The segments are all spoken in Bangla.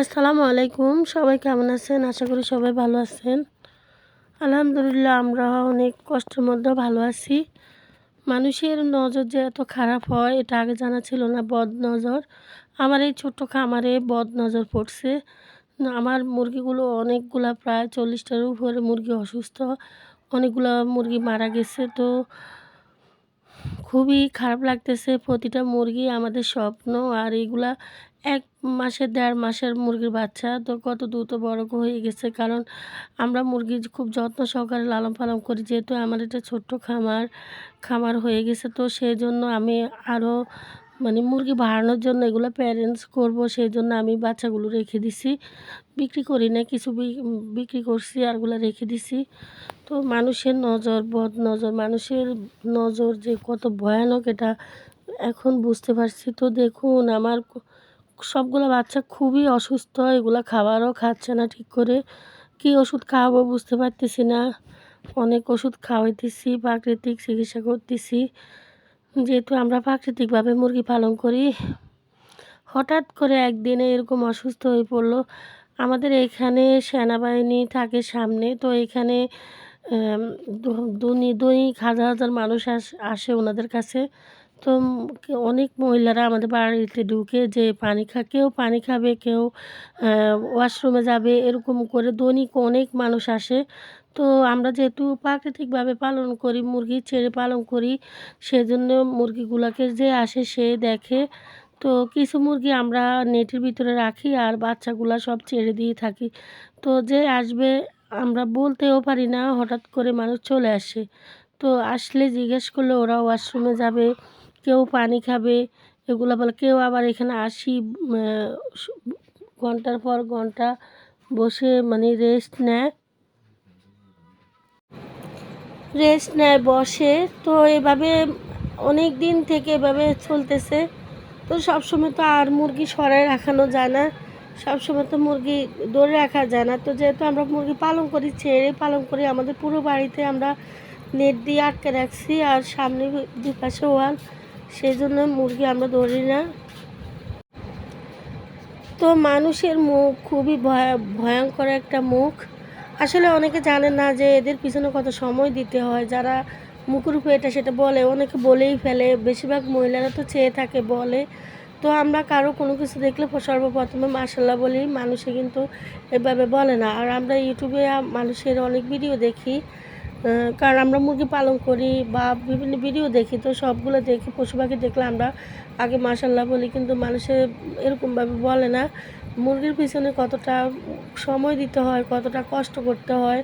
আসসালামু আলাইকুম। সবাই কেমন আছেন? আশা করি সবাই ভালো আছেন। আলহামদুলিল্লাহ, আমরা অনেক কষ্টের মধ্যে ভালো আছি। মানুষের নজর যে এত খারাপ হয়, এটা আগে জানা ছিল না বদ নজর আমার এই ছোট্ট খামারে বদ নজর পড়ছে। আমার মুরগিগুলো অনেকগুলা, প্রায় চল্লিশটার উপরে মুরগি অসুস্থ। অনেকগুলো মুরগি মারা গেছে। তো খুবই খারাপ লাগতেছে। প্রতিটা মুরগি আমাদের স্বপ্ন আর এগুলা এক মাসের দেড় মাসের মুরগির বাচ্চা তো কত দ্রুত বড় হয়ে গেছে। কারণ আমরা মুরগি খুব যত্ন সহকারে লালন পালন করি, যেহেতু আমার এটা ছোট্ট খামার খামার হয়ে গেছে। তো সেই জন্য আমি আরও মানে মুরগি বাড়ানোর জন্য এগুলো প্যারেন্টস করব সেই জন্য আমি বাচ্চাগুলো রেখে দিছি। বিক্রি করি না, কিছু বিক্রি করছি, আরগুলো রেখে দিছি। তো মানুষের নজর, বদ নজর, মানুষের নজর যে কত ভয়ানক এটা এখন বুঝতে পারছি। তো দেখুন, আমার সবগুলো বাচ্চা খুবই অসুস্থ, এগুলো খাবারও খাচ্ছে না ঠিক করে। কি ওষুধ খাওয়াবো বুঝতে পারতেছি না। অনেক ওষুধ খাওয়াইতেছি, প্রাকৃতিক চিকিৎসা করতেছি। যেহেতু আমরা প্রাকৃতিকভাবে মুরগি পালন করি, হঠাৎ করে একদিনে এরকম অসুস্থ হয়ে পড়ল। আমাদের এখানে সেনাবাহিনী থাকে সামনে, তো এখানে দৈনিক হাজার হাজার মানুষ আস- আসে ওনাদের কাছে। তো অনেক মহিলারা আমাদের বাড়িতে ঢুকে যে পানি খা, কেউ পানি খাবে, কেউ ওয়াশরুমে যাবে, এরকম করে দৈনিক অনেক মানুষ আসে। তো আমরা যেহেতু প্রাকৃতিকভাবে পালন করি, মুরগি ছেড়ে পালন করি, সেজন্য মুরগিগুলোকে যে আসে সে দেখে। তো কিছু মুরগি আমরা নেটের ভিতরে রাখি আর বাচ্চাগুলা সব ছেড়ে দিয়ে থাকি। তো যে আসবে, আমরা বলতেও পারি না, হঠাৎ করে মানুষ চলে আসে। তো আসলে জিজ্ঞেস করলে ওরা ওয়াশরুমে যাবে কেউ পানি খাবে, এগুলো বলে। কেউ আবার এখানে আসি ঘণ্টার পর ঘণ্টা বসে মানে রেস্ট নেয়। রেস্ট নেয়, বসে। তো এভাবে অনেক দিন থেকে এভাবে চলতেছে। তো সবসময় তো আর মুরগি সরাই রাখানো যায় না। সবসময় তো মুরগি ধরে রাখা যায় না। তো যেহেতু আমরা মুরগি পালন করি, ছেড়ে পালন করি, আমাদের পুরো বাড়িতে আমরা নেট দিয়ে আটকে রাখছি। আর সামনে দুপাশে ওয়াল। সেই জন্য মুরগি আমরা ধরি না। তো মানুষের মুখ খুবই ভয়া- ভয়ঙ্কর একটা মুখ। আসলে অনেকে জানে না যে এদের পিছনে কত সময় দিতে হয়। যারা মুখের উপরে এটা সেটা বলে, অনেকে বলেই ফেলে। বেশিরভাগ মহিলারা তো চেয়ে থাকে, বলে। তো আমরা কারও কোনো কিছু দেখলে সর্বপ্রথমে মাসাল্লাহ বলি, মানুষে কিন্তু এভাবে বলে না। আর আমরা ইউটিউবে মানুষের অনেক ভিডিও দেখি। কারণ আমরা মুরগি পালন করি বা বিভিন্ন ভিডিও দেখি, তো সবগুলো দেখি পশু পাখি দেখলে আমরা আগে মাসাল্লাহ বলি, কিন্তু মানুষে এরকমভাবে বলে না। মুরগির পিছনে কতটা সময় দিতে হয়, কতটা কষ্ট করতে হয়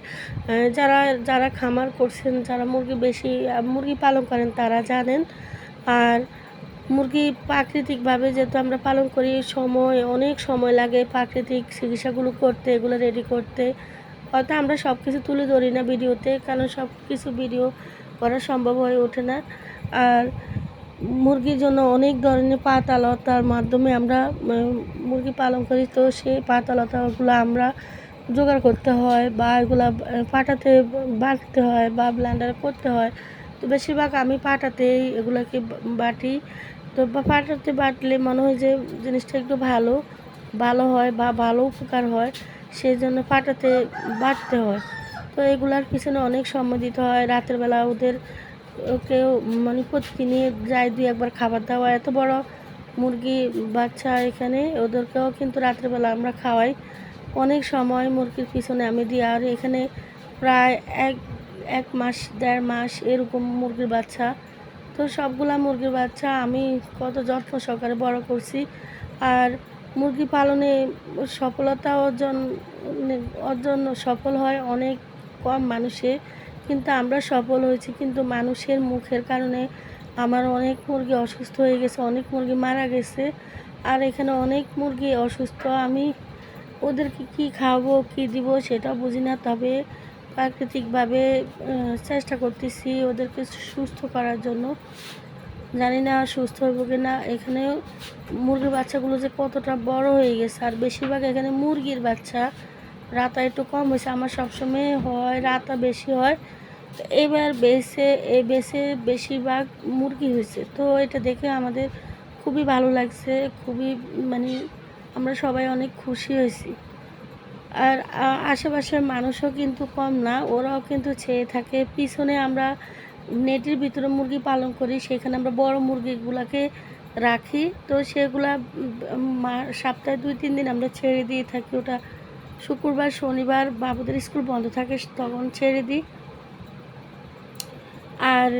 যারা যারা খামার করছেন, যারা মুরগি বেশি মুরগি পালন করেন, তারা জানেন। আর মুরগি প্রাকৃতিকভাবে যেহেতু আমরা পালন করি, সময়, অনেক সময় লাগে প্রাকৃতিক চিকিৎসাগুলো করতে, এগুলো রেডি করতে। হয়তো আমরা সব কিছু তুলে ধরি না ভিডিওতে, কারণ সব কিছু ভিডিও করা সম্ভব হয়ে ওঠে না। আর মুরগির জন্য অনেক ধরনের পাতালতার মাধ্যমে আমরা মুরগি পালন করি, তো সেই পাতালতাগুলো আমরা জোগাড় করতে হয় বা এগুলো পাটাতে বাটতে হয় বা ব্লেন্ডার করতে হয়। তো বেশিরভাগ আমি পাটাতেই এগুলোকে বাটি। তো বা, পাটাতে বাটলে মনে হয় যে জিনিসটা একটু ভালো ভালো হয় বা ভালো উপকার হয়। সেই জন্য পাটাতে বাটতে হয়। তো এগুলার পিছনে অনেক সময় দিতে হয়। রাতের বেলা ওদের, কেউ মানে প্রতিদিনই যায় দুই একবার খাবার দেওয়া। এত বড় মুরগি বাচ্চা এখানে, ওদেরকেও কিন্তু রাত্রেবেলা আমরা খাওয়াই। অনেক সময় মুরগির পিছনে আমি দিই। আর এখানে প্রায় এক এক মাস, দেড় মাস এরকম মুরগির বাচ্চা। তো সবগুলা মুরগির বাচ্চা আমি কত যত্ন সহকারে বড় করছি। আর মুরগি পালনে সফলতা অর্জন অর্জন সফল হয় অনেক কম মানুষে, কিন্তু আমরা সফল হয়েছি। কিন্তু মানুষের মুখের কারণে আমার অনেক মুরগি অসুস্থ হয়ে গেছে, অনেক মুরগি মারা গেছে। আর এখানে অনেক মুরগি অসুস্থ, আমি ওদেরকে কি খাওয়াবো, কি দিব সেটা বুঝি না। তবে প্রাকৃতিকভাবে চেষ্টা করতেছি ওদেরকে সুস্থ করার জন্য। জানি না সুস্থ হইব কি না এখানে মুরগির বাচ্চাগুলো যে কতটা বড় হয়ে গেছে, আর বেশিরভাগ এখানে মুরগির বাচ্চা, রাতা একটু কম হয়েছে, আমার সবসময় হয়, রাতা বেশি হয়। তো এবার বেসে এই বেসে বেশিরভাগ মুরগি হয়েছে। তো এটা দেখে আমাদের খুবই ভালো লাগছে, খুবই মানে আমরা সবাই অনেক খুশি হয়েছি। আর আশেপাশের মানুষও কিন্তু কম না, ওরাও কিন্তু চেয়ে থাকে, পিছনে আমরা নেটের ভিতরে মুরগি পালন করি, সেখানে আমরা বড় মুরগিগুলোকে রাখি। তো সেগুলা সপ্তাহে দুই, তিন দিন আমরা ছেড়ে দিয়ে থাকি। ওটা শুক্রবার, শনিবার বাবুদের স্কুল বন্ধ থাকে, তখন ছেড়ে দিই। আর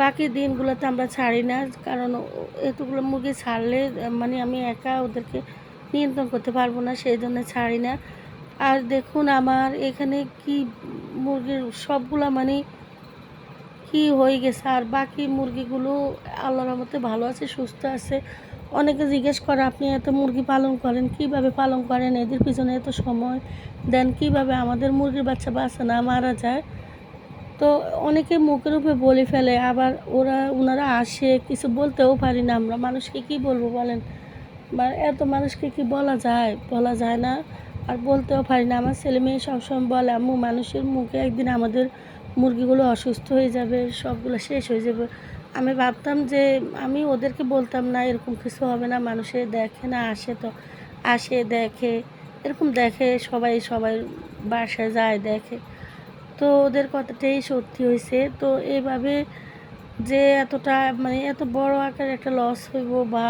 বাকি দিনগুলোতে আমরা ছাড়ি না, কারণ এতগুলো মুরগি ছাড়লে মানে আমি একা ওদেরকে নিয়ন্ত্রণ করতে পারব না, সেই জন্য ছাড়ি না। আর দেখুন, আমার এখানে কি মুরগির সবগুলা মানে কি হয়ে গেছে? আর বাকি মুরগিগুলো আল্লাহর রহমতে ভালো আছে, সুস্থ আছে। অনেকে জিজ্ঞেস করে, আপনি এত মুরগি পালন করেন, কীভাবে পালন করেন? এদের পিছনে এত সময় দেন, কীভাবে আমাদের মুরগির বাচ্চা বাঁচে না মারা যায়? তো অনেকে মুখের উপরে বলে ফেলে, আবার ওরা ওনারা আসে, কিছু বলতেও পারি না আমরা। মানুষকে কি বলব বলেন? বা এত মানুষকে কি বলা যায়? বলা যায় না। আর বলতেও পারি না। আমার ছেলে মেয়ে সবসময় বলে, আম্মু, মানুষের মুখে একদিন আমাদের মুরগিগুলো অসুস্থ হয়ে যাবে, সবগুলো শেষ হয়ে যাবে। আমি ভাবতাম যে আমি ওদেরকে বলতাম, না, এরকম কিছু হবে না, মানুষে দেখে না, আসে তো, আসে, দেখে। এরকম দেখে, সবাই সবাই বাসায় যায়, দেখে। তো ওদের কথাটাই সত্যি হয়েছে। তো এইভাবে যে এতটা মানে এত বড় আকার একটা লস হইব বা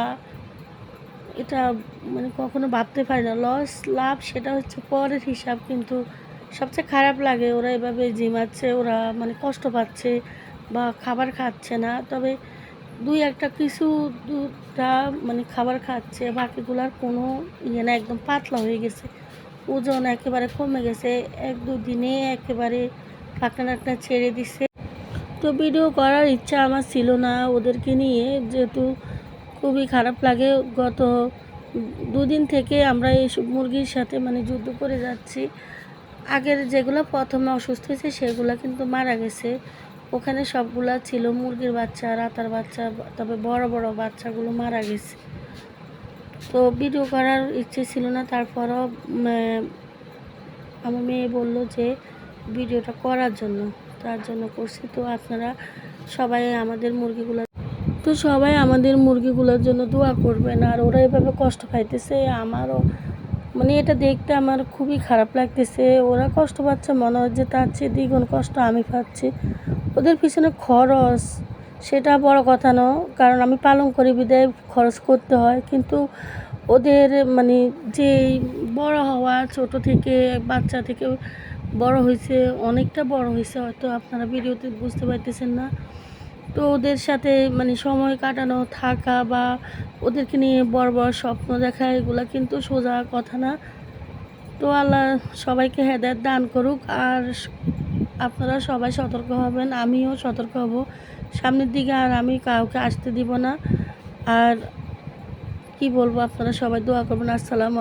এটা মানে কখনো ভাবতে পারি না। লস লাভ, সেটা হচ্ছে পরের হিসাব কিন্তু সবচেয়ে খারাপ লাগে, ওরা এভাবে জিমাচ্ছে, ওরা মানে কষ্ট পাচ্ছে বা খাবার খাচ্ছে না। তবে দুই একটা কিছু দুটা মানে খাবার খাচ্ছে বাকিগুলার কোনো ইয়ে না, একদম পাতলা হয়ে গেছে। ওজন একেবারে কমে গেছে, এক দু দিনে একেবারে পাকনা টাকনা ছেড়ে দিছে। তো ভিডিও করার ইচ্ছা আমার ছিল না ওদেরকে নিয়ে, যেহেতু খুবই খারাপ লাগে। গত দুদিন থেকে আমরা এইসব মুরগির সাথে মানে যুদ্ধ করে যাচ্ছি। আগের যেগুলো প্রথমে অসুস্থ হয়েছে, সেগুলো কিন্তু মারা গেছে। ওখানে সবগুলা ছিল মুরগির বাচ্চা, রাতার বাচ্চা, তবে বড় বড় বাচ্চাগুলো মারা গেছে। তো ভিডিও করার ইচ্ছে ছিল না, তারপরও আমার মেয়ে বলল যে, ভিডিওটা করার জন্য, তার জন্য করছি। তো আপনারা সবাই আমাদের মুরগিগুলো, তো সবাই আমাদের মুরগিগুলোর জন্য দোয়া করবেন। আর ওরা এভাবে কষ্ট পাইতেছে, আমারও মানে এটা দেখতে আমার খুবই খারাপ লাগতেছে। ওরা কষ্ট পাচ্ছে, মনে যে তার চেয়ে দ্বিগুণ কষ্ট আমি পাচ্ছি। ওদের পিছনে খরচ, সেটা বড় কথা না, কারণ আমি পালন করি, বিদায় খরচ করতে হয়। কিন্তু ওদের মানে যে বড় হওয়া, ছোট থেকে, বাচ্চা থেকে বড় হয়েছে অনেকটা বড় হয়েছে হয়তো আপনারা ভিডিওতে বুঝতে পারতেছেন না। তো ওদের সাথে মানে সময় কাটানো, থাকা বা ওদেরকে নিয়ে বড় বড় স্বপ্ন দেখা, এগুলো কিন্তু সোজা কথা না। তো আল্লাহ সবাইকে হেদায়ত দান করুক আর আপনারা সবাই সতর্ক হবেন, আমিও সতর্ক হব। সামনের দিকে আর আমি কাউকে আসতে দিব না। আর কি বলব, আপনারা সবাই দোয়া করবেন। আসসালাম